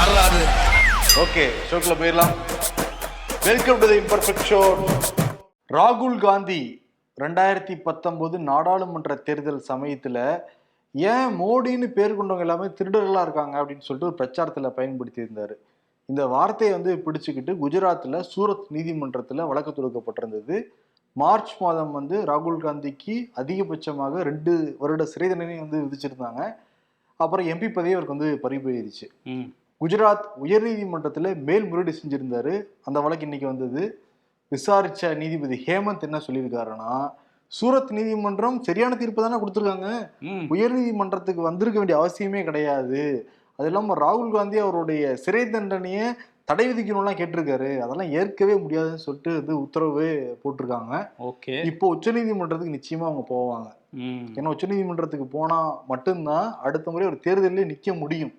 வரலாறு ஓகே ஷோக்கில் போயிடலாம். Welcome to the Imperfect Show ராகுல் காந்தி ரெண்டாயிரத்தி பத்தொம்போது நாடாளுமன்ற தேர்தல் சமயத்தில் ஏன் மோடின்னு பேர் கொண்டவங்க எல்லாமே திருடர்களாக இருக்காங்க அப்படின்னு சொல்லிட்டு ஒரு பிரச்சாரத்தில் பயன்படுத்தி இருந்தார். இந்த வார்த்தையை வந்து பிடிச்சுக்கிட்டு குஜராத்தில் சூரத் நீதிமன்றத்தில் வழக்கு தொடுக்கப்பட்டிருந்தது. மார்ச் மாதம் வந்து ராகுல் காந்திக்கு அதிகபட்சமாக ரெண்டு வருட சிறை தண்டனை வந்து விதிச்சிருந்தாங்க. அப்புறம் எம்பி பதவி அவருக்கு வந்து பறிபோயிருச்சு குஜராத் உயர்நீதிமன்றத்தில் மேல்முறையீடு செஞ்சிருந்தாரு. அந்த வழக்கு இன்னைக்கு வந்தது. விசாரிச்ச நீதிபதி ஹேமந்த் என்ன சொல்லியிருக்காருன்னா சூரத் நீதிமன்றம் சரியான தீர்ப்பு தானே கொடுத்துருக்காங்க. ம். உயர்நீதிமன்றத்துக்கு வந்திருக்க வேண்டிய அவசியமே கிடையாது. அது இல்லாம ராகுல் காந்தி அவருடைய சிறை தண்டனையை தடை விதிக்கணும்லாம் கேட்டிருக்காரு. அதெல்லாம் ஏற்கவே முடியாதுன்னு சொல்லிட்டு வந்து உத்தரவு போட்டிருக்காங்க. ஓகே. இப்போ உச்சநீதிமன்றத்துக்கு நிச்சயமா அவங்க போவாங்க. ஏன்னா உச்சநீதிமன்றத்துக்கு போனா மட்டும்தான் அடுத்த முறை ஒரு தேர்தலில் நிக்க முடியும்.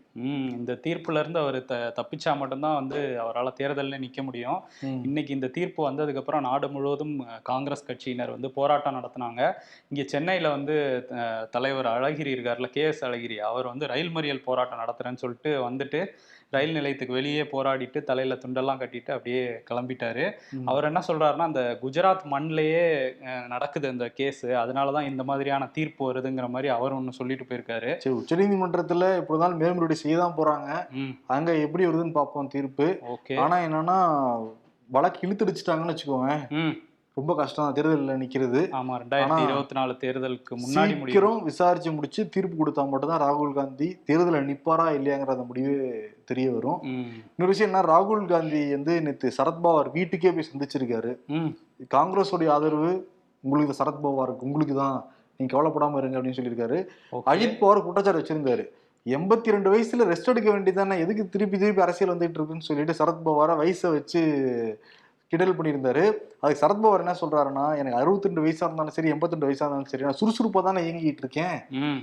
இந்த தீர்ப்புல இருந்து அவர் த தப்பிச்சா மட்டும்தான் வந்து அவரால் தேர்தலில் நிற்க முடியும். இன்னைக்கு இந்த தீர்ப்பு வந்ததுக்கப்புறம் நாடு முழுவதும் காங்கிரஸ் கட்சியினர் வந்து போராட்டம் நடத்தினாங்க. இங்கே சென்னையில் வந்து தலைவர் அழகிரி இருக்கார்ல கே எஸ் அழகிரி அவர் வந்து ரயில் மறியல் போராட்டம் நடத்துறேன்னு சொல்லிட்டு வந்துட்டு ரயில் நிலையத்துக்கு வெளியே போராடிட்டு தலையில துண்டெல்லாம் கட்டிட்டு அப்படியே கிளம்பிட்டாரு. அவர் என்ன சொல்றாருன்னா அந்த குஜராத் மண்ணிலேயே நடக்குது அந்த கேஸ். அதனால தான் இந்த மாதிரியான தீர்ப்பு வருதுங்கிற மாதிரி அவர் ஒன்று சொல்லிட்டு போயிருக்காரு. சரி உச்சநீதிமன்றத்துல இப்படிதான் மேல்முறையீடு செய்ய தான் போறாங்க. அங்க எப்படி வருதுன்னு பார்ப்போம் தீர்ப்பு. ஓகே. ஆனா என்னன்னா வழக்கு இழுத்தடிச்சிட்டாங்கன்னு வச்சுக்கோங்க. ரொம்ப கஷ்டம் தான் தேர்தலில் நிக்கிறது. ஆமா ரெண்டாயிரத்தி இருபத்தி நாலு தேர்தலுக்கு முன்னாடி சீக்கிரம் விசாரிச்சு முடிச்சு தீர்ப்பு கொடுத்தா மட்டும்தான் ராகுல் காந்தி தேர்தலில் நிப்பாரா இல்லையாங்கிற அந்த முடிவு தெரிய வரும். இன்னொரு விஷயம் என்ன ராகுல் காந்தி வந்து நேற்று சரத்பவார் வீட்டுக்கே போய் சந்திச்சிருக்காரு. காங்கிரஸோடைய ஆதரவு உங்களுக்கு சரத்பவாருக்கு உங்களுக்கு தான். நீங்க கவலைப்படாம இருங்க அப்படின்னு சொல்லியிருக்காரு. அஜித் பவார் குற்றச்சாட்டு வச்சிருந்தாரு. எண்பத்தி ரெண்டு வயசுல ரெஸ்ட் எடுக்க வேண்டியதானே எதுக்கு திருப்பி திருப்பி அரசியல் வந்துட்டு இருக்குன்னு சொல்லிட்டு சரத்பவாரை வயசை வச்சு கிண்டல் பண்ணியிருந்தாரு. அதுக்கு சரத்பவார் என்ன சொல்றாருன்னா எனக்கு 62 வயசா இருந்தாலும் சரி 82 வயசா இருந்தாலும் சரி நான் சுறுசுறுப்பா தானே இயங்கிட்டு இருக்கேன். ம்.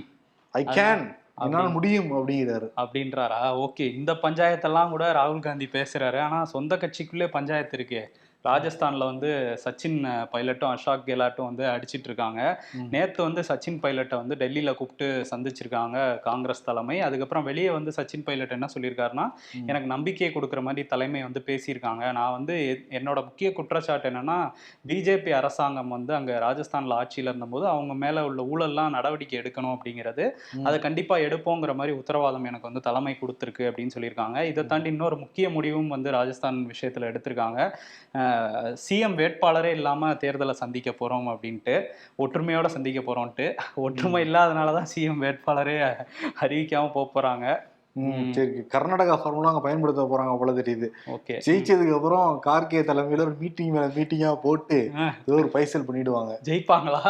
ஐ கேன் அப்படி- முடியும் அப்படிங்கிறாரு. அப்படின்றாரா? ஓகே. இந்த பஞ்சாயத்தெல்லாம் கூட ராகுல் காந்தி பேசுறாரு. ஆனா சொந்த கட்சிக்குள்ளே பஞ்சாயத்து இருக்கே. ராஜஸ்தான்ல வந்து சச்சின் பைலட்டும் அஷாக் கெலாட்டும் வந்து அடிச்சிட்டு இருக்காங்க. நேத்து வந்து சச்சின் பைலட்டை வந்து டெல்லியில கூப்பிட்டு சந்திச்சிருக்காங்க காங்கிரஸ் தலைமை. அதுக்கப்புறம் வெளியே வந்து சச்சின் பைலட் என்ன சொல்லியிருக்காருன்னா. எனக்கு நம்பிக்கையை கொடுக்குற மாதிரி தலைமை வந்து பேசியிருக்காங்க. நான் வந்து என்னோட முக்கிய குற்றச்சாட்டு என்னன்னா பிஜேபி அரசாங்கம் வந்து அங்க ராஜஸ்தான்ல ஆட்சியில இருந்தபோது அவங்க மேல உள்ள ஊழல்லாம் நடவடிக்கை எடுக்கணும் அப்படிங்கிறது. அதை கண்டிப்பா எடுப்போங்கிற மாதிரி உத்தரவாதம் எனக்கு வந்து தலைமை கொடுத்துருக்கு அப்படின்னு சொல்லியிருக்காங்க. இதை தாண்டி இன்னொரு முக்கிய முடிவும் வந்து ராஜஸ்தான் விஷயத்துல எடுத்திருக்காங்க. சிஎம் வேட்பாளரே இல்லாம தேர்தலை சந்திக்க போறோம் அப்படின்ட்டு ஒற்றுமையோட சந்திக்க போறோம்ட்டு ஒற்றுமை இல்லாதனால தான் சிஎம் வேட்பாளரே அறிவிக்காம போக போறாங்க. ம், சரி கர்நாடகா ஃபார்முலா அங்க பயன்படுத்த போறாங்க போல தெரியுது. ஜெயிச்சதுக்கு அப்புறம் கார்கே தலைமையில ஒரு மீட்டிங் மேல மீட்டிங்கா போட்டு ஏதோ ஒரு பைசல் பண்ணிடுவாங்க. ஜெயிப்பாங்களா?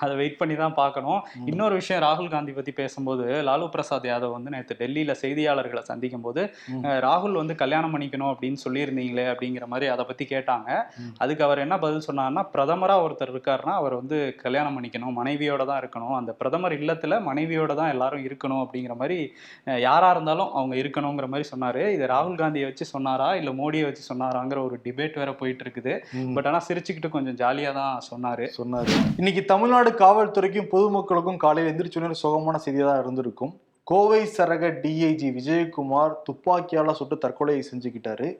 அதை வெயிட் பண்ணி தான் பார்க்கணும். இன்னொரு விஷயம் ராகுல் காந்தி பத்தி பேசும்போது லாலு பிரசாத் யாதவ் வந்து நேற்று டெல்லியில செய்தியாளர்களை சந்திக்கும் போது ராகுல் வந்து கல்யாணம் பண்ணிக்கணும் அப்படின்னு சொல்லியிருந்தீங்களே அப்படிங்கிற மாதிரி அதை பத்தி கேட்டாங்க. அதுக்கு அவர் என்ன பதில் சொன்னார்னா பிரதமரா ஒருத்தர் இருக்காருன்னா அவர் வந்து கல்யாணம் பண்ணிக்கணும் மனைவியோட தான் இருக்கணும். அந்த பிரதமர் இல்லத்துல மனைவியோட தான் எல்லாரும் இருக்கணும் அப்படிங்கிற மாதிரி அஹ், யாரா இருந்தாலும் அவங்க இருக்கணுங்கிற மாதிரி சொன்னாரு. இது ராகுல் காந்தியை வச்சு சொன்னாரா? இல்ல மோடியை வச்சு சொன்னாராங்கிற ஒரு டிபேட் வேற போயிட்டு இருக்குது. பட் ஆனா சிரிச்சுக்கிட்டு கொஞ்சம் ஜாலியா தான் சொன்னாரு. சொன்னாரு. இன்னைக்கு தமிழ்நாடு காவல்துறைக்கும் பொதுமக்களுக்கும் காலையில் எந்திரிச்சோன்னு சுகமான செய்தியாக தான் இருந்திருக்கும். கோவை சரக டிஐஜி விஜயகுமார் துப்பாக்கியால சுட்டு தற்கொலை செஞ்சுக்கிட்டாரு.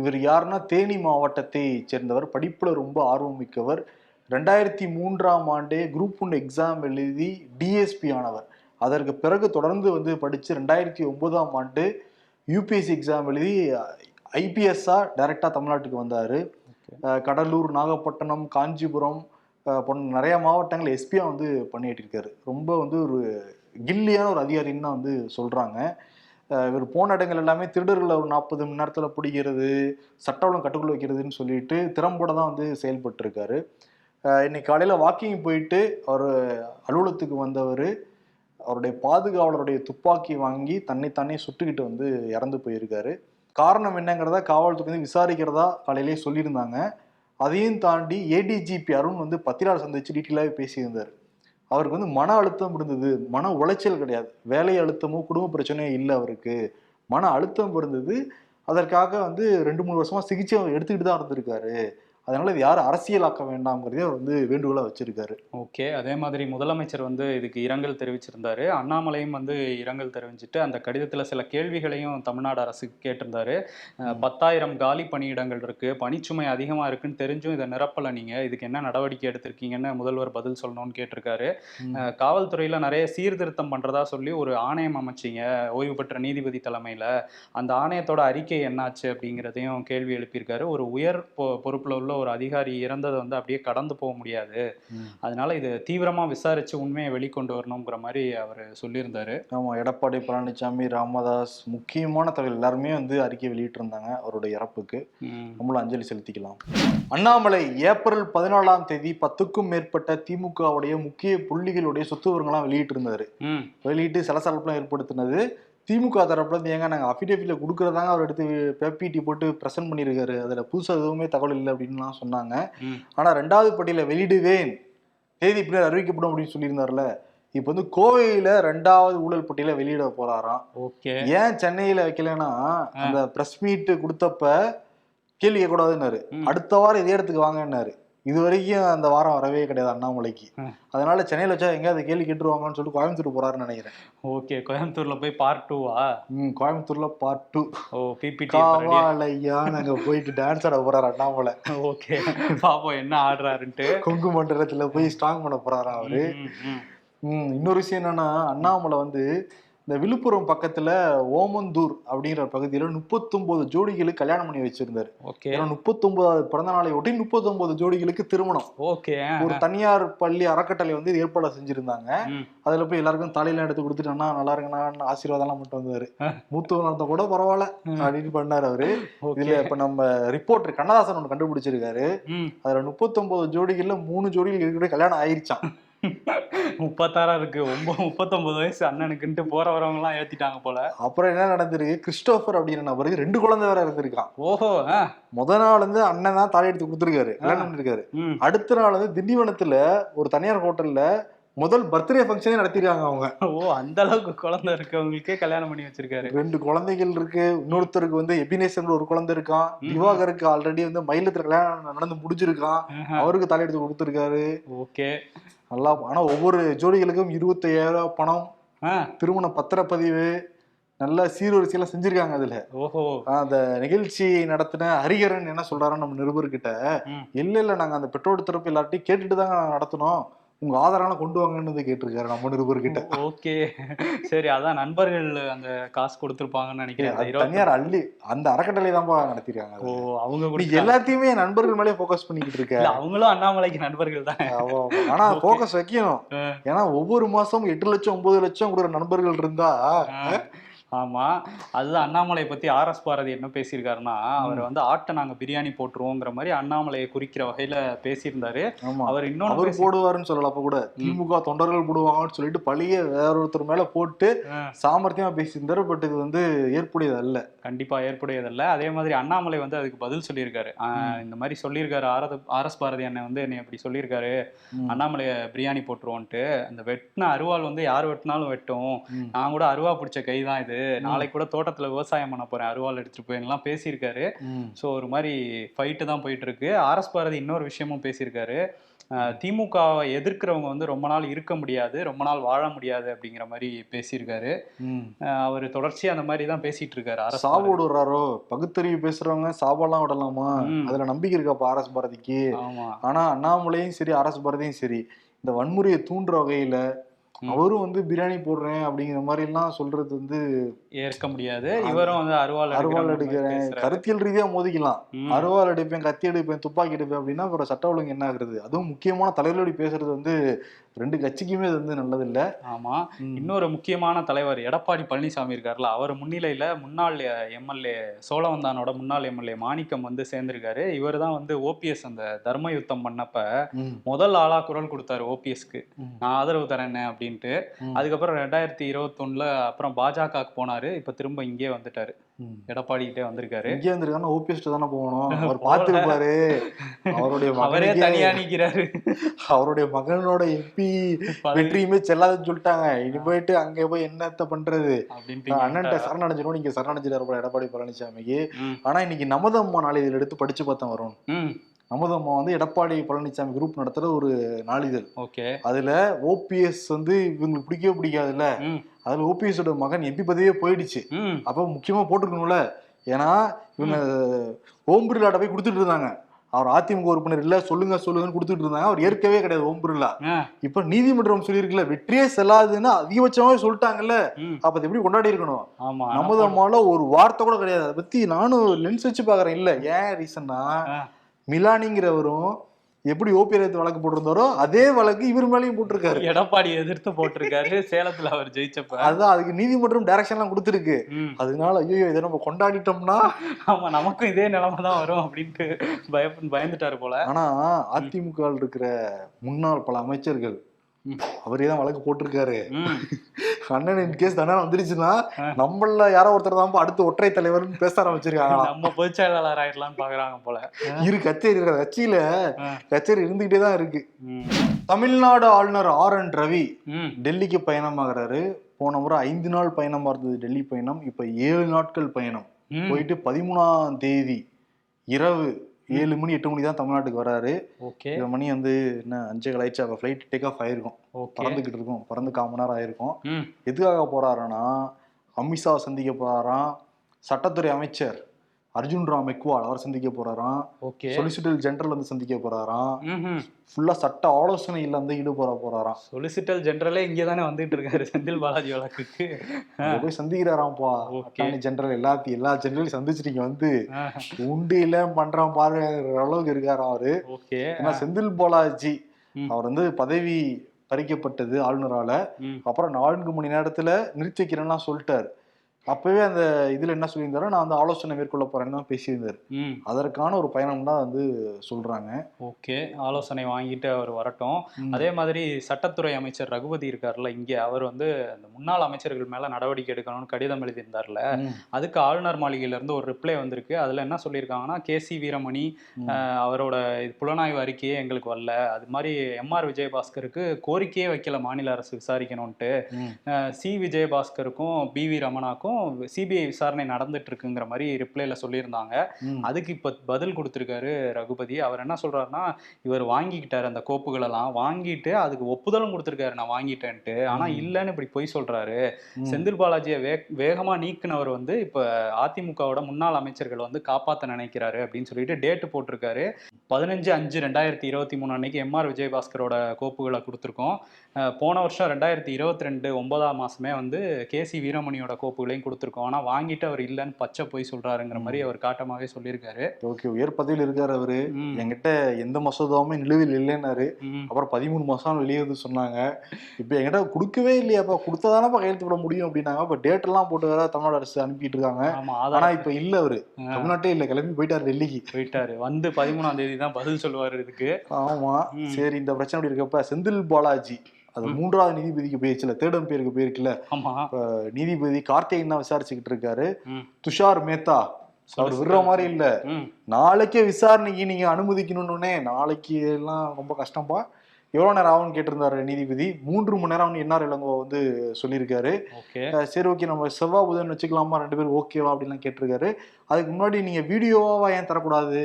இவர் யாருன்னா தேனி மாவட்டத்தை சேர்ந்தவர் படிப்புல ரொம்ப ஆர்வம் மிக்கவர். ரெண்டாயிரத்தி மூன்றாம் ஆண்டே குரூப் ஒன் எக்ஸாம் எழுதி டிஎஸ்பி ஆனவர். அதற்கு பிறகு தொடர்ந்து வந்து படித்து ரெண்டாயிரத்தி ஒன்பதாம் ஆண்டு யூபிஎஸ்சி எக்ஸாம் எழுதி ஐபிஎஸ்ஸா டைரக்டா தமிழ்நாட்டுக்கு வந்தாரு. கடலூர் நாகப்பட்டினம் காஞ்சிபுரம் போன்ற நிறைய மாவட்டங்கள் எஸ்பியா வந்து பண்ணிட்டு இருக்காரு. ரொம்ப வந்து ஒரு கில்லியான ஒரு அதிகாரின்னு தான் வந்து சொல்றாங்க. அஹ் இவர் போன இடங்கள் எல்லாமே திருடர்களை ஒரு நாற்பது மணி நேரத்துல பிடிக்கிறது சட்ட ஒழுங்கு கட்டுக்குள்ள வைக்கிறதுன்னு சொல்லிட்டு திறம்போட தான் வந்து செயல்பட்டு இருக்காரு. அஹ் இன்னைக்கு காலையில வாக்கிங் போயிட்டு அவர் அலுவலகத்துக்கு வந்தவர். அவருடைய பாதுகாவலருடைய துப்பாக்கி வாங்கி தன்னைத்தானே சுட்டுக்கிட்டு வந்து இறந்து போயிருக்காரு. காரணம் என்னங்கிறத காவல்துறை வந்து விசாரிக்கிறதா காலையிலேயே சொல்லியிருந்தாங்க. அதையும் தாண்டி ஏடிஜிபி அருண் வந்து பத்திரால் சந்திச்சு டீட்டெயிலாகவே பேசியிருந்தார். அவருக்கு வந்து மன அழுத்தம் இருந்தது. மன உளைச்சல் கிடையாது. வேலை அழுத்தமோ குடும்ப பிரச்சனையோ இல்லை அவருக்கு. மன அழுத்தம் இருந்தது. அதற்காக வந்து ரெண்டு மூணு வருஷமா சிகிச்சை எடுத்துக்கிட்டு தான் இருந்திருக்காரு. அதனால இது யாரும் அரசியலாக்க வேண்டாம்ங்கிறதே அவர் வந்து வேண்டுகோளா வச்சிருக்காரு. ஓகே அதே மாதிரி முதலமைச்சர் வந்து இதுக்கு இரங்கல் தெரிவிச்சிருந்தாரு. அண்ணாமலையும் வந்து இரங்கல் தெரிவிச்சிட்டு அந்த கடிதத்துல சில கேள்விகளையும் தமிழ்நாடு அரசுக்கு கேட்டிருந்தாரு. பத்தாயிரம் காலி பணியிடங்கள் இருக்கு பணிச்சுமை அதிகமா இருக்குன்னு தெரிஞ்சும் இதை நிரப்பல நீங்க. இதுக்கு என்ன நடவடிக்கை எடுத்திருக்கீங்கன்னு முதல்வர் பதில் சொல்லணும்னு கேட்டிருக்காரு. காவல்துறையில நிறைய சீர்திருத்தம் பண்றதா சொல்லி ஒரு ஆணையம் அமைச்சீங்க ஓய்வு பெற்ற நீதிபதி தலைமையில. அந்த ஆணையத்தோட அறிக்கை என்னாச்சு அப்படிங்கிறதையும் கேள்வி எழுப்பியிருக்காரு. ஒரு உயர் பொ- பொறுப்புல உள்ள ஒரு அதிகாரி இறந்ததை வந்து அப்படியே கடந்து போக முடியாது. அதனால இது தீவிரமா விசாரிச்சு உண்மையை வெளிக்கொண்டு வரணுங்கிற மாதிரி அவர் சொல்லியிருந்தாரு ஆமா எடப்பாடி பழனிசாமி ராமதாஸ் முக்கியமான தலைவர் எல்லாருமே வந்து அறிக்கை வெளியிட்டிருந்தாங்க அவருடைய இறப்புக்கு. நம்மளும் அஞ்சலி செலுத்திக்கலாம் அண்ணாமலை ஏப்ரல் பதினாலாம் தேதி பத்துக்கும் மேற்பட்ட திமுகவுடைய முக்கிய புள்ளிகளுடைய சொத்து விவரங்கள்லாம் வெளியிட்டு இருந்தாரு ம். வெளியிட்டு சலசலப்புலாம் ஏற்படுத்தினது திமுக தரப்புல ஏங்க நாங்கள் அஃபிடேவிட்ல கொடுக்குறதாங்க அவர் எடுத்து பேபிடி போட்டு ப்ரெசென்ட் பண்ணியிருக்காரு அதில் புதுசாக எதுவுமே தகவல் இல்லை அப்படின்லாம் சொன்னாங்க. ஆனால் ரெண்டாவது பட்டியலை வெளியிடுவேன். தேதி பின்னர் அறிவிக்கப்படும் அப்படின்னு சொல்லியிருந்தார்ல. இப்போ வந்து கோவையில் ரெண்டாவது ஊழல் பட்டியலை வெளியிட போறாராம். ஓகே. ஏன் சென்னையில் வைக்கலைன்னா அந்த ப்ரெஸ் மீட் கொடுத்தப்ப கேள்வி கேட்கக்கூடாதுன்னாரு. அடுத்த வாரம் இதே இடத்துக்கு வாங்கன்னாரு. இது வரைக்கும் அந்த வாரம் வரவே கிடையாது அண்ணாமலைக்கு. அதனால சென்னையில் வச்சா எங்கேயாவது கேள்வி கேட்டுருவாங்கன்னு சொல்லிட்டு கோயம்புத்தூர் போறாருன்னு நினைக்கிறேன். ஓகே கோயம்புத்தூர்ல போய் பார்ட் டூவா ம் கோயம்புத்தூர்ல பார்ட் டூ ஓ பிபிடி காவாலையா நாங்க போயிட்டு டான்ஸ் ஆட போறாரு அண்ணாமலை. ஓகே பாப்போம் என்ன ஆடுறாருன்ட்டு. கொங்கு மண்டலத்துல போய் ஸ்ட்ராங் பண்ண போறாரா அவரு. இன்னொரு விஷயம் என்னன்னா அண்ணாமலை வந்து இந்த விழுப்புரம் பக்கத்துல ஓமந்தூர் அப்படிங்கிற பகுதியில முப்பத்தொன்பது ஜோடிகளுக்கு கல்யாணம் பண்ணி வச்சிருந்தாரு. ஓகே. முப்பத்தொன்பதாவது பிறந்த நாளை ஒட்டி முப்பத்தொன்பது ஜோடிகளுக்கு திருமணம். ஓகே. ஒரு தனியார் பள்ளி அறக்கட்டளை வந்து ஏற்பாடு செஞ்சிருந்தாங்க. அதுல போய் எல்லாருக்கும் தலையெல்லாம் எடுத்து கொடுத்துட்டு அண்ணா நல்லா இருக்குண்ணா ஆசீர்வாதம் எல்லாம் மட்டும் வந்தாரு. மூத்தவங்க நடந்த கூட பரவாயில்ல. அப்படின்னு பண்ணாரு அவரு. இதுல இப்ப நம்ம ரிப்போர்ட்டர் கண்ணதாசன் ஒன்று கண்டுபிடிச்சிருக்காரு. அதுல முப்பத்தொன்பது ஜோடிகள்ல மூணு ஜோடிகள் இருக்கிற கல்யாணம் ஆயிருச்சான் முப்பத்தாறா இருக்கு. ஒன்பது முப்பத்தொன்பது வயசு அண்ணனுக்குன்ட்டு போற வரவங்க எல்லாம் ஏத்திட்டாங்க போல. அப்புறம் என்ன நடந்திருக்கு? கிறிஸ்டோபர் அப்படிங்கிற நபருக்கு ரெண்டு குழந்தை வேற இருந்திருக்கான் ஓஹோ. முத நாள் வந்து அண்ணன் தான் தாலி எடுத்து கொடுத்துருக்காரு. கல்யாணம் பண்ணிருக்காரு. அடுத்த நாள் வந்து திண்டிவனத்துல ஒரு தனியார் ஹோட்டல்ல முதல் பர்த்டே ஃபங்க்ஷனே நடத்திருக்காங்க அவங்க. ஓ அந்த அளவுக்கு குழந்தை இருக்கவங்களுக்கே கல்யாணம் பண்ணி வச்சிருக்காரு. ரெண்டு குழந்தைகள் இருக்கு. இன்னொருத்தருக்கு வந்து எபினேசன் ஒரு குழந்தை இருக்கான். திவாகருக்கு ஆல்ரெடி வந்து மயிலத்துல கல்யாணம் நடந்து முடிஞ்சிருக்கான். அவருக்கு தலை எடுத்து கொடுத்துருக்காரு. ஓகே. நல்லா ஆனா ஒவ்வொரு ஜோடிகளுக்கும் இருபத்தையாயிரம் பணம் திருமண பத்திரப்பதிவு நல்ல சீர்வரிசையெல்லாம் செஞ்சிருக்காங்க அதுல. ஓஹோ. அந்த நிகழ்ச்சி நடத்தின ஹரிகரன் என்ன சொல்றாருன்னு நம்ம நிருபர்கிட்ட. இல்ல இல்ல நாங்க அந்த பெற்றோர் தரப்பு எல்லார்ட்டையும் கேட்டுட்டு தாங்க நாங்க நடத்தினோம். உங்க ஆதாரம் கொண்டு வாங்கன்னு கேட்டிருக்காரு நம்ம நிருபர்கிட்ட ஓகே சரி அதான் நண்பர்கள் அந்த காசு கொடுத்துருப்பாங்கன்னு நினைக்கிறேன் தனியார் அள்ளி அந்த அறக்கட்டளை தான்ப்பா நடத்திருக்காங்க ஓ. அவங்க கூட எல்லாத்தையுமே நண்பர்கள் மேலே ஃபோக்கஸ் பண்ணிக்கிட்டு இருக்க இல்ல அவங்களும் அண்ணாமலைக்கு நண்பர்கள் தான். ஆனா ஃபோக்கஸ் வைக்கணும். ஏன்னா ஒவ்வொரு மாசம் எட்டு லட்சம் ஒன்பது லட்சம் கொடுக்குற நண்பர்கள் இருந்தா. ஆமா. அதுதான் அண்ணாமலை பத்தி ஆர் எஸ் பாரதி என்ன பேசியிருக்காருன்னா அவர் வந்து ஆட்டை நாங்க பிரியாணி போட்டுருவோங்கிற மாதிரி அண்ணாமலையை குறிக்கிற வகையில பேசியிருந்தாரு. அவர் பேசி- போடுவாருன்னு சொல்லல அப்ப கூட. திமுக தொண்டர்கள் போடுவாங்கன்னு சொல்லிட்டு பழிய வேற ஒருத்தர் மேல போட்டு. சாமர்த்தியமா பேசியிருந்தாரு பட் இது வந்து ஏற்புடையது அல்ல கண்டிப்பா ஏற்புடையதல்ல. அதே மாதிரி அண்ணாமலை வந்து அதுக்கு பதில் சொல்லியிருக்காரு. இந்த மாதிரி சொல்லியிருக்காரு. ஆரத ஆர் எஸ் பாரதி அண்ணன் வந்து என்னை அப்படி சொல்லியிருக்காரு. அண்ணாமலையை பிரியாணி போட்டுருவோன்ட்டு அந்த வெட்டின அருவாள் வந்து யார் வெட்டினாலும் வெட்டும். நான் கூட அருவா பிடிச்ச கை தான் இது. நாளைக்கு கூட தோட்டத்துல விவசாயம் பண்ண போறேன். அருவாள் எடுத்துட்டு போயின்லாம் பேசியிருக்காரு. ஸோ ஒரு மாதிரி ஃபைட்டு தான் போயிட்டு இருக்கு ஆர்எஸ் பாரதி இன்னொரு விஷயமும் பேசியிருக்காரு. அஹ் திமுக வை எதிர்க்கிறவங்க வந்து ரொம்ப நாள் இருக்க முடியாது ரொம்ப நாள் வாழ முடியாது அப்படிங்கிற மாதிரி பேசியிருக்காரு. அவர் தொடர்ச்சியா அந்த மாதிரி தான் பேசிட்டு இருக்காரு அரசு சாவு விடுறாரோ? பகுத்தறிவு பேசுறவங்க சாவெல்லாம் விடலாமா. அதுல நம்பிக்கை இருக்காப்பா ஆர்எஸ் பாரதிக்கு? ஆமா. ஆனா அண்ணாமலையும் சரி அரசு பாரதியும் சரி இந்த வன்முறையை தூண்டுற வகையில. அவரும் வந்து பிரியாணி போடுறேன் அப்படிங்கிற மாதிரி எல்லாம் சொல்றது வந்து ஏற்க முடியாது இவரும் வந்து அருவாள் அருவாள் எடுக்கிறேன். கருத்தியல் ரீதியா மோதிக்கலாம். அருவாள் எடுப்பேன் கத்தி எடுப்பேன் துப்பாக்கி எடுப்பேன் அப்படின்னா அப்புறம் சட்ட ஒழுங்கு என்ன ஆகுறது அதுவும் முக்கியமான தலைவர்களோட பேசுறது வந்து ரெண்டு கட்சிக்குமே அது வந்து நல்லது இல்ல ஆமா இன்னொரு முக்கியமான தலைவர் எடப்பாடி பழனிசாமி இருக்கார்ல அவர் முன்னிலையில முன்னாள் எம்எல்ஏ சோழவந்தானோட முன்னாள் எம்எல்ஏ மாணிக்கம் வந்து சேர்ந்திருக்காரு இவர் தான் வந்து ஓபிஎஸ் அந்த தர்ம யுத்தம் பண்ணப்ப. முதல் ஆளா குரல் கொடுத்தாரு ஓபிஎஸ்க்கு. நான் ஆதரவு தரேன் அப்படின்ட்டு. அதுக்கப்புறம் ரெண்டாயிரத்தி இருபத்தொன்னுல அப்புறம் பாஜகவுக்கு போனாரு இப்ப திரும்ப இங்கே வந்துட்டாரு. எடப்பாடி கிட்டே வந்திருக்காரு. இங்கே வந்திருக்காருன்னா ஓபிஎஸ்ட் தானே போகணும். அவர் பார்த்துருப்பாரு. அவருடைய அவரே தனியா நிக்கிறாரு. அவருடைய மகனோட எம்பி வெற்றியுமே செல்லாதுன்னு சொல்லிட்டாங்க. இனி போயிட்டு அங்க போய் என்னத்த பண்றது? அப்படின்ட்டு அண்ணன்ட்ட சரணடைஞ்சிடும் நீங்க சரணடைஞ்சிட்டாரு எடப்பாடி பழனிசாமிக்கு. ஆனா இன்னைக்கு நமது அம்மா நாளை இதுல எடுத்து படிச்சு பார்த்தேன் வரும். அமுதம்மா வந்து எடப்பாடி பழனிசாமி குரூப் நடத்துற ஒரு நாளிதழ். ஓகே. அதுல ஓபிஎஸ் வந்து இவங்களுக்கு பிடிக்கவே பிடிக்காதுல்ல. அதுல ஓபிஎஸ் ஓட மகன் எம்பி பதவியே போயிடுச்சு. அப்ப முக்கியமா போட்டிருக்கணும்ல. ஏன்னா இவங்க ஓம் பிர்லாட்ட போய் கொடுத்துட்டு இருந்தாங்க. அவர் அதிமுக உறுப்பினர் இல்ல சொல்லுங்க சொல்லுங்கன்னு கொடுத்துட்டு இருந்தாங்க. அவர் ஏற்கவே கிடையாது ஓம் பிர்லா இப்ப நீதிமன்றம் சொல்லியிருக்குல்ல வெற்றியே செல்லாதுன்னு அதிகபட்சமாவே சொல்லிட்டாங்கல்ல. அப்ப எப்படி கொண்டாடி இருக்கணும்? நமது அம்மால ஒரு வார்த்தை கூட கிடையாது. அதை பத்தி நானும் லென்ஸ் வச்சு பாக்குறேன் இல்ல ஏன் ரீசன்னா. மிலானிங்கிறவரும் எப்படி ஓபிஎஸ் வழக்கு போட்டிருந்தாரோ அதே வழக்கு இவர் மேலேயும் போட்டிருக்காரு. எடப்பாடி எதிர்த்து போட்டிருக்காரு சேலத்துல அவர் ஜெயிச்சப்ப. அதுதான் அதுக்கு நீதிமன்றம் டைரக்ஷன்லாம் கொடுத்துருக்கு. ம். அதனால ஐயோ இதை நம்ம கொண்டாடிட்டோம்னா? ஆமா நமக்கும் இதே நிலைமை தான் வரும் அப்படின்ட்டு பய பயந்துட்டாரு போல. ஆனா அதிமுக இருக்கிற முன்னாள் பல அமைச்சர்கள். அவரே தான் வழக்கு போட்டிருக்காரு. அண்ணன் இன் கேஸ் தண்டனை வந்துருச்சுன்னா. நம்மள யாரோ ஒருத்தர் தான் அடுத்து ஒற்றை தலைவர்னு பேச ஆரம்பிச்சிருக்காங்களாம். நம்ம பொதுச்செயலாளர் ஆயிடலாம்னு பாக்குறாங்க போல. இரு கச்சேரி இருக்கிற கட்சியில. கச்சேரி இருந்துகிட்டே தான் இருக்கு. தமிழ்நாடு ஆளுநர் ஆர் என் ரவி டெல்லிக்கு பயணமாகறாரு. போன முறை ஐந்து நாள் பயணமா இருந்தது டெல்லி பயணம். இப்ப ஏழு நாட்கள் பயணம். போயிட்டு பதிமூணாம் தேதி இரவு ஏழு மணி எட்டு மணி தான் தமிழ்நாட்டுக்கு வராரு. ஓகே. மணி வந்து என்ன அஞ்சு கலாய்ச்சி அப்போ ஃப்ளைட் டேக் ஆஃப் ஆயிருக்கும். ஓகே. பறந்துகிட்டு இருக்கும். பறந்து கால் மணி நேரம் ஆயிருக்கும். எதுக்காக போறாருன்னா அமித்ஷா சந்திக்க போறாராம் சட்டத்துறை அமைச்சர். அர்ஜுன் ராம் மெக்வால் அவர் சந்திக்க போறாராம். ஓகே. சொலிசிட்டர் ஜெனரல் வந்து சந்திக்க போறாராம். ஃபுல்லா சட்ட ஆலோசனையில வந்து ஈடுபட போறாராம். சொலிசிட்டல் ஜெனரலே இங்கே தானே வந்துட்டு இருக்காரு செந்தில் பாலாஜி வழக்குக்கு. போய் சந்திக்கிறாராம்ப்பா. அட்டார்னி ஜெனரல் எல்லாத்தையும் எல்லா ஜெனரலையும் சந்திச்சுட்டு இங்க வந்து. ஆ, உண்டு இல்ல பண்றான் பாரு அளவுக்கு இருக்காராம் அவரு. ஓகே. ஏன்னா செந்தில் பாலாஜி. அவர் வந்து பதவி பறிக்கப்பட்டது ஆளுநரால. அப்புறம் நான்கு மணி நேரத்துல நிறுத்தி வைக்கிறேன்னா சொல்லிட்டாரு. அப்பவே அந்த இதுல என்ன சொல்லியிருந்தாரு நான் வந்து ஆலோசனை மேற்கொள்ள போறேன்னு தான் பேசியிருந்தாரு. ம். அதற்கான ஒரு பயணம் தான் வந்து சொல்றாங்க. ஓகே. ஆலோசனை வாங்கிட்டு அவர் வரட்டும். அதே மாதிரி சட்டத்துறை அமைச்சர் ரகுபதி இருக்கார்ல இங்கே அவர் வந்து அந்த முன்னாள் அமைச்சர்கள் மேல நடவடிக்கை எடுக்கணும்னு கடிதம் எழுதியிருந்தார்ல. அதுக்கு ஆளுநர் மாளிகையில இருந்து ஒரு ரிப்ளை வந்திருக்கு. அதுல என்ன சொல்லியிருக்காங்கன்னா கே சி வீரமணி அவரோட இது புலனாய்வு அறிக்கையே எங்களுக்கு வரல. அது மாதிரி எம்ஆர் விஜயபாஸ்கருக்கு கோரிக்கையே வைக்கல மாநில அரசு விசாரிக்கணும்ட்டு சி விஜயபாஸ்கருக்கும் பி வி ரமணாக்கும் சிபிஐ விசாரணை நடந்துட்டு இருக்குங்கிற மாதிரி ரிப்ளைல சொல்லியிருந்தாங்க. அதுக்கு இப்ப பதில் கொடுத்திருக்காரு ரகுபதி. அவர் என்ன சொல்றாருன்னா இவர் வாங்கிக்கிட்டாரு அந்த கோப்புகள் எல்லாம் வாங்கிட்டு அதுக்கு ஒப்புதலும் கொடுத்திருக்காரு நான் வாங்கிட்டேன்ட்டு. ஆனா. இல்லைன்னு இப்படி பொய் சொல்றாரு. செந்தில் பாலாஜியை வே வேகமா நீக்கினவர் வந்து இப்ப அதிமுகவோட முன்னாள் அமைச்சர்கள் வந்து காப்பாத்த நினைக்கிறாரு அப்படின்னு சொல்லிட்டு டேட்டு போட்டிருக்காரு. பதினஞ்சு அஞ்சு ரெண்டாயிரத்தி இருபத்தி மூணு அன்னைக்கு எம்ஆர் விஜயபாஸ்கரோட கோப்புகளை கொடுத்துருக்கோம். போன வருஷம் ரெண்டாயிரத்தி இருபத்தி ரெண்டு ஒன்பதாம் மாசமே வந்து கே சி வீரமணியோட கோப்புகளையும் கொடுத்துருக்கோம். ஆனா வாங்கிட்டு அவர் இல்லைன்னு பச்சை போய் சொல்றாருங்கிற மாதிரி அவர் காட்டமாவே சொல்லியிருக்காரு. ஓகே உயர் பதவியில் இருக்காரு அவரு. என்கிட்ட எந்த மசோதாவுமே நிலுவையில் இல்லைன்னாரு. அப்புறம் பதிமூணு மாசம் வெளியே சொன்னாங்க. இப்ப என்கிட்ட கொடுக்கவே இல்லையாப்பா கொடுத்தாதானப்பா கையெழுத்து போட முடியும் அப்படின்னாங்க. இப்ப டேட் எல்லாம் போட்டு வேற தமிழ்நாடு அரசு அனுப்பிட்டு இருக்காங்க. ஆனா இப்ப இல்ல அவரு. தமிழ்நாட்டே இல்ல. கிளம்பி போயிட்டாரு டெல்லிக்கு. போயிட்டாரு. வந்து பதிமூணாம் தேதி தான் பதில் சொல்லுவாரு இதுக்கு. ஆமா. ம். சரி இந்த பிரச்சனை இருக்கப்ப செந்தில் பாலாஜி. அது. மூன்றாவது நீதிபதிக்கு போயிருச்சுல தேர்ட் பேருக்கு போயிருக்குல்ல. நீதிபதி கார்த்திகேயன் தான் விசாரிச்சுக்கிட்டு இருக்காரு. துஷார் மேத்தா. அவர் விடுற மாதிரி இல்ல. நாளைக்கே விசாரணைக்கு நீங்க அனுமதிக்கணும்னே நாளைக்கு எல்லாம் ரொம்ப கஷ்டம்பா. எவ்வளவு நேரம் ஆகும்னு கேட்டிருந்தாரு நீதிபதி? மூன்று மணி நேரம் என்ஆர் இளங்கோ வந்து சொல்லியிருக்காரு. சரி ஓகே நம்ம செவ்வாய் புதன் வச்சுக்கலாமா? ரெண்டு பேரும் ஓகேவா? அப்படின்லாம் கேட்டிருக்காரு. அதுக்கு முன்னாடி நீங்க வீடியோவா ஏன் தரக்கூடாது?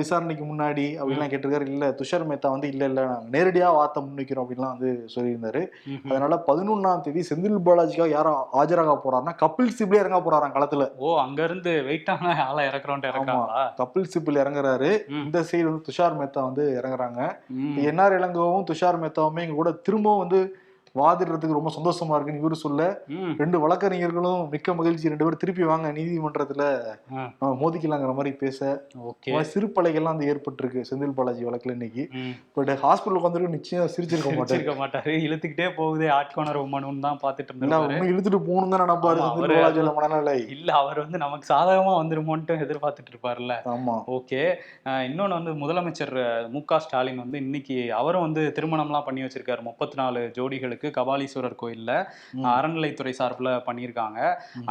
விசாரணைக்கு முன்னாடி அப்படின்லாம் கேட்டிருக்காரு. இல்ல துஷார் மேத்தா வந்து இல்ல இல்ல நாங்க நேரடியா வார்த்தை முன்வைக்கிறோம் அப்படின்லாம் வந்து சொல்லியிருந்தாரு. அதனால பதினொன்னாம் தேதி செந்தில் பாலாஜிக்காக யாரும் ஆஜராக போறாருன்னா கபில் சிப்ல இறங்க போறாராம் களத்துல. ஓ அங்க இருந்து வெயிட்டான ஆளை இறக்குறோன்ட்டு இறக்குறாங்களா? கபில் சிப்பில் இறங்குறாரு. இந்த சைடு வந்து துஷார் மேத்தா வந்து இறங்குறாங்க. என்ஆர் இளங்கோவும் துஷார் மேத்தாவுமே எங்க கூட திரும்பவும் வந்து வாதிடுறதுக்கு ரொம்ப சந்தோஷமா இருக்குன்னு இவரு சொல்ல. ரெண்டு வழக்கறிஞர்களும் மிக்க மகிழ்ச்சி ரெண்டு பேரும் திருப்பி வாங்க நீதிமன்றத்துல. நம்ம மோதிக்கலாங்கிற மாதிரி பேச சிறுபலைகள்லாம் வந்து ஏற்பட்டிருக்கு செந்தில் பாலாஜி வழக்குல இன்னைக்கு. பட் ஹாஸ்பிட்டல் உட்காந்துருக்கு நிச்சயம் சிரிச்சிருக்க மாட்டாரு. மாட்டாரு. இழுத்துக்கிட்டே போகுது ஆட்கோணர் உமனுன்னு தான் பாத்துட்டு இருந்தாரு இழுத்துட்டு போகணும் தான் நினைப்பாரு செந்தில் பாலாஜியோட மனநிலை. இல்ல அவர் வந்து நமக்கு சாதகமா வந்துருமோன்ட்டு எதிர்பார்த்துட்டு இருப்பாருல்ல. ஆமா. ஓகே. இன்னொன்று வந்து முதலமைச்சர் மு ஸ்டாலின் வந்து இன்னைக்கு அவரும் வந்து திருமணம்லாம் பண்ணி வச்சிருக்காரு. முப்பத்தி நாலு ஜோடிகளுக்கு இருக்கு. கபாலீஸ்வரர் கோயில்ல. அறநிலைத்துறை சார்பில் பண்ணியிருக்காங்க.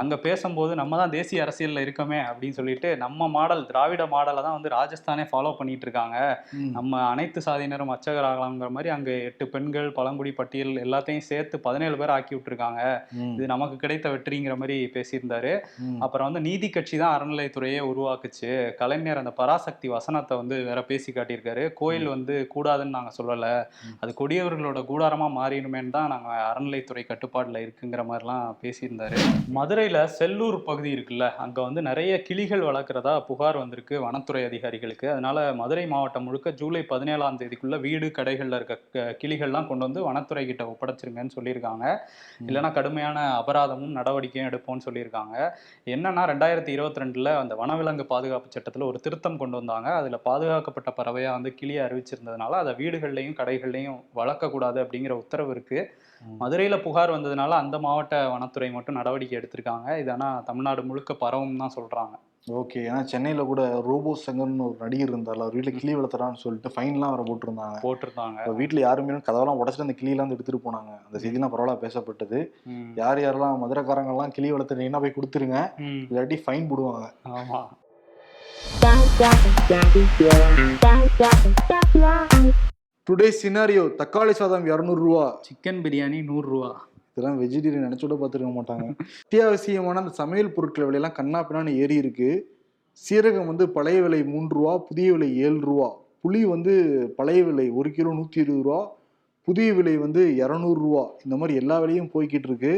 அங்க பேசும்போது நம்ம தான் தேசிய அரசியல்ல இருக்கோமே அப்படின்னு சொல்லிட்டு நம்ம மாடல் திராவிட மாடலை தான் வந்து ராஜஸ்தானே ஃபாலோ பண்ணிட்டு இருக்காங்க. நம்ம அனைத்து சாதியினரும் அச்சகராகலாங்கிற மாதிரி அங்க எட்டு பெண்கள் பழங்குடி பட்டியல் எல்லாத்தையும் சேர்த்து பதினேழு பேர் ஆக்கி விட்டுருக்காங்க. இது நமக்கு கிடைத்த வெற்றிங்கிற மாதிரி பேசியிருந்தாரு. அப்புறம் வந்து நீதி கட்சி தான் அறநிலைத்துறையே உருவாக்குச்சு. கலைஞர் அந்த பராசக்தி வசனத்தை வந்து வேற பேசி காட்டியிருக்காரு. கோயில் வந்து கூடாதுன்னு நாங்க சொல்லல. அது கொடியவர்களோட கூடாரமா மாறிடுமேன்னு தான் நாங்க அறநிலைத்துறை கட்டுப்பாடுல இருக்குங்கிற மாதிரிலாம் பேசியிருந்தாரு. மதுரையில செல்லூர் பகுதி இருக்குல்ல அங்க வந்து நிறைய கிளிகள் வளர்க்குறதா புகார் வந்திருக்கு வனத்துறை அதிகாரிகளுக்கு. அதனால மதுரை மாவட்டம் முழுக்க ஜூலை பதினேழாம் தேதிக்குள்ள வீடு கடைகள்ல இருக்க கிளிகள்லாம் கொண்டு வந்து வனத்துறை கிட்ட ஒப்படைச்சிருங்கன்னு சொல்லியிருக்காங்க. இல்லைன்னா கடுமையான அபராதமும் நடவடிக்கையும் எடுப்போம்னு சொல்லியிருக்காங்க. என்னன்னா ரெண்டாயிரத்தி இருபத்தி ரெண்டுல அந்த வனவிலங்கு பாதுகாப்பு சட்டத்துல ஒரு திருத்தம் கொண்டு வந்தாங்க. அதுல பாதுகாக்கப்பட்ட பறவையா வந்து கிளியை அறிவிச்சிருந்ததுனால அதை வீடுகள்லையும் கடைகள்லையும் வளர்க்கக்கூடாது அப்படிங்கிற உத்தரவு இருக்கு. ம். மதுரையில புகார் வந்ததுனால அந்த மாவட்ட வனத்துறை மட்டும் நடவடிக்கை எடுத்திருக்காங்க. இது ஆனா தமிழ்நாடு முழுக்க பரவும் தான் சொல்றாங்க. ஓகே. ஏன்னா சென்னையில கூட ரோபோ சங்கர்னு ஒரு நடிகர் இருந்தால அவர் வீட்டுல கிளி வளர்த்துறான்னு சொல்லிட்டு ஃபைன்லாம் வர போட்டிருந்தாங்க. போட்டிருந்தாங்க. இப்போ வீட்டில் யாருமே கதவெல்லாம் உடச்சிட்டு அந்த கிளியெல்லாம் வந்து எடுத்துட்டு போனாங்க. அந்த செய்திலாம் பரவாயில்ல பேசப்பட்டது. யார் யாரெல்லாம் மதுரைக்காரங்கெல்லாம் கிளி வளர்த்துறீங்கன்னா போய் கொடுத்துருங்க. இல்லாட்டி ஃபைன் போடுவாங்க. ஆமா. டுடே சினாரியோ தக்காளி சாதம் இரநூறுவா. சிக்கன் பிரியாணி நூறு ரூபா இதெல்லாம் வெஜிடேரியன் நினைச்சோட பார்த்துருக்க மாட்டாங்க. அத்தியாவசியமான அந்த சமையல் பொருட்கள் விலையெல்லாம் கண்ணா பின்னான்னு ஏறி இருக்கு. சீரகம் வந்து பழைய விலை மூன்று ரூபா புதிய விலை ஏழு ரூபா புளி வந்து பழைய விலை ஒரு கிலோ நூற்றி இருபது ரூபா புதிய விலை வந்து இரநூறுவா. இந்த மாதிரி எல்லா விலையும் போய்கிட்டு இருக்கு.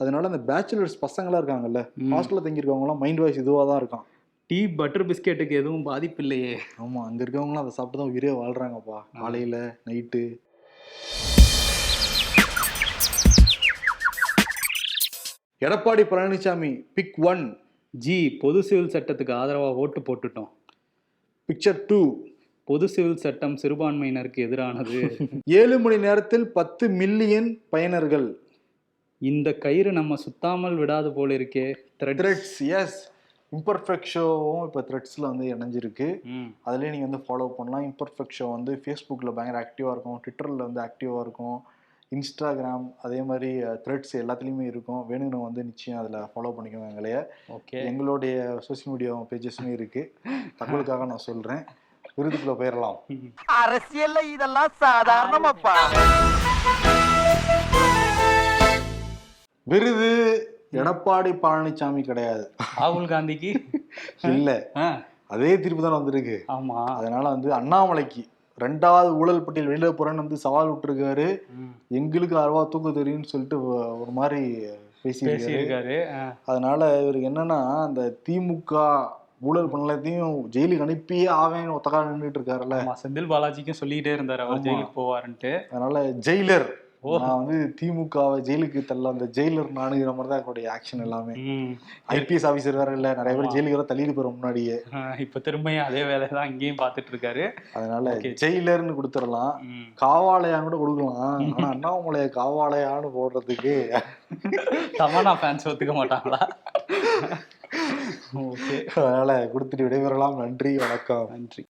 அதனால அந்த பேச்சுலர்ஸ் பசங்களாம் இருக்காங்கல்ல. ஹாஸ்டலில் தங்கியிருக்கவங்களாம் மைண்ட் வாய்ஸ் இதுவாக தான் இருக்கான். டீ பட்டர் பிஸ்கெட்டுக்கு எதுவும் பாதிப்பு இல்லையே ஆமாம் அங்கே இருக்கவங்களாம் அதை சாப்பிட்டு தான் உயிரே வாழ்கிறாங்கப்பா காலையில் night. Edappadi Palaniswami big one. G பொது சிவில் சட்டத்துக்கு ஆதரவா ஓட்டு போட்டுட்டோம். Picture two. பொது சிவில் சட்டம் சிறுபான்மையினருக்கு எதிரானது. ஏழு மணி நேரத்தில் பத்து மில்லியன் பயனர்கள். இந்த கயிறு நம்ம சுத்தாமல் விடாது போல இருக்கே. த்ரெட்ஸ் எஸ் இம்பர்ஃபெக்ட் ஷோவும் இப்போ த்ரெட்ஸில் வந்து இணைஞ்சிருக்கு. அதுலேயே நீங்கள் வந்து ஃபாலோ பண்ணலாம். இம்பர்ஃபெக்ட் ஷோ வந்து ஃபேஸ்புக்கில் பயங்கர ஆக்டிவாக இருக்கும். ட்விட்டரில் வந்து ஆக்டிவாக இருக்கும். இன்ஸ்டாகிராம் அதே மாதிரி த்ரெட்ஸ் எல்லாத்துலேயுமே இருக்கும். வேணுங்கிறவங்க வந்து நிச்சயம் அதில் ஃபாலோ பண்ணிக்கோங்க எங்களைய. ஓகே. எங்களுடைய சோஷியல் மீடியா பேஜஸுமே இருக்குது தகவலுக்காக நான் சொல்கிறேன் விருதுக்குள்ளே போயிடலாம் அரசியல்ல இதெல்லாம் சாதாரணமாப்பா. விருது எடப்பாடி பழனிசாமி கிடையாது. ராகுல் காந்திக்கு? இல்லை. அதே தீர்ப்பு தான் வந்திருக்கு. ஆமா. அதனால வந்து அண்ணாமலைக்கு ரெண்டாவது ஊழல் பட்டியல் வெளியில போறேன்னு வந்து சவால் விட்டுருக்காரு. எங்களுக்கு அருவா தூக்க தெரியும்னு சொல்லிட்டு ஒரு மாதிரி பேசியிருக்காரு. அதனால இவருக்கு என்னன்னா அந்த திமுக ஊழல் பண்ணலத்தையும் ஜெயிலுக்கு அனுப்பியே ஆவேன்னு ஒத்தக்கா நின்றுட்டு இருக்காருல்ல. செந்தில் பாலாஜிக்கும் சொல்லிக்கிட்டே இருந்தாரு அவர். ஜெயிலுக்கு போவாருன்ட்டு. அதனால ஜெயிலர். நான் வந்து திமுகவை ஜெயிலுக்கு தள்ள அந்த ஜெயிலர் நானுங்கிற மாதிரி தான் என்னுடைய ஆக்ஷன் எல்லாமே. ஐபிஎஸ் ஆபீசர் வேற இல்ல. நிறைய பேர். ஜெயிலுக்கு வர தள்ளிட்டு போற முன்னாடியே. இப்ப திரும்பியும் அதே வேலையை தான் இங்கேயும் பார்த்துட்டு இருக்காரு அதனால. ஜெயிலர்னு கொடுத்துடலாம். காவாலயான்னு கூட கொடுக்கலாம். ஆனா அண்ணாமலைய காவாலயான்னு போடுறதுக்கு. தமன்னா ஃபேன்ஸ் ஒத்துக்க மாட்டாங்களா? ஓகே. அதனால கொடுத்துட்டு விடைபெறலாம். நன்றி வணக்கம். நன்றி.